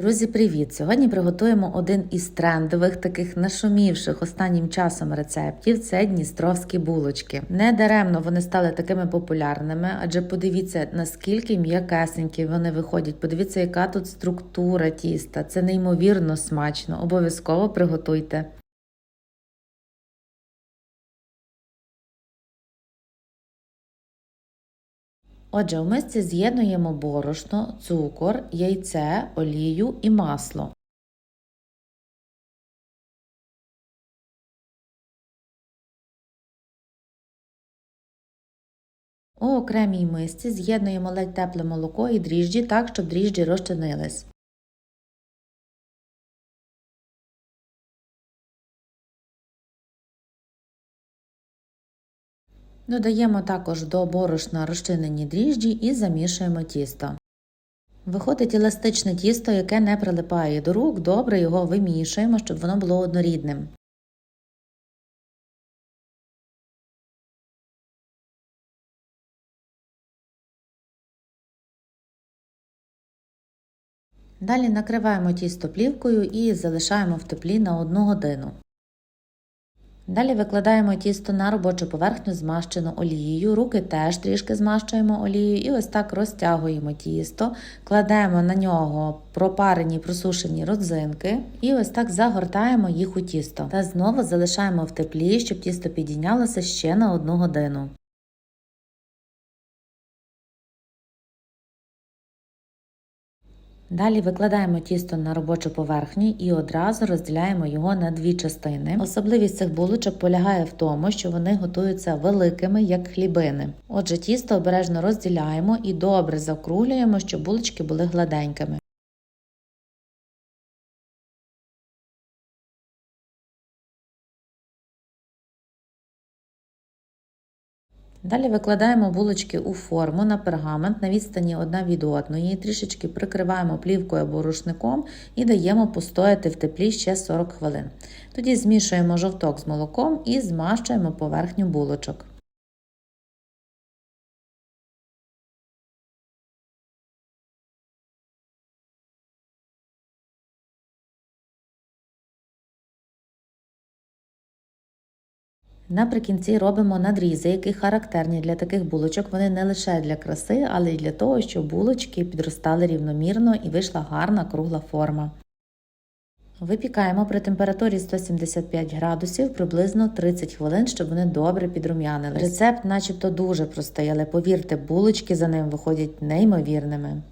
Друзі, привіт! Сьогодні приготуємо один із трендових, таких нашумівших останнім часом рецептів це дністровські булочки. Не даремно вони стали такими популярними, адже подивіться, наскільки м'якесенькі вони виходять. Подивіться, яка тут структура тіста. Це неймовірно смачно. Обов'язково приготуйте. Отже, в мисці з'єднуємо борошно, цукор, яйце, олію і масло. У окремій мисці з'єднуємо ледь тепле молоко і дріжджі так, щоб дріжджі розчинились. Додаємо також до борошна розчинені дріжджі і замішуємо тісто. Виходить еластичне тісто, яке не прилипає до рук, добре його вимішуємо, щоб воно було однорідним. Далі накриваємо тісто плівкою і залишаємо в теплі на 1 годину. Далі викладаємо тісто на робочу поверхню, змащену олією. Руки теж трішки змащуємо олією і ось так розтягуємо тісто, кладемо на нього пропарені просушені родзинки і ось так загортаємо їх у тісто. Та знову залишаємо в теплі, щоб тісто підійнялося ще на 1 годину. Далі викладаємо тісто на робочу поверхню і одразу розділяємо його на дві частини. Особливість цих булочок полягає в тому, що вони готуються великими, як хлібини. Отже, тісто обережно розділяємо і добре закруглюємо, щоб булочки були гладенькими. Далі викладаємо булочки у форму на пергамент на відстані одна від одної, трішечки прикриваємо плівкою або рушником і даємо постояти в теплі ще 40 хвилин. Тоді змішуємо жовток з молоком і змащуємо поверхню булочок. Наприкінці робимо надрізи, які характерні для таких булочок. Вони не лише для краси, але й для того, щоб булочки підростали рівномірно і вийшла гарна кругла форма. Випікаємо при температурі 175 градусів приблизно 30 хвилин, щоб вони добре підрум'янились. Рецепт начебто дуже простий, але повірте, булочки за ним виходять неймовірними.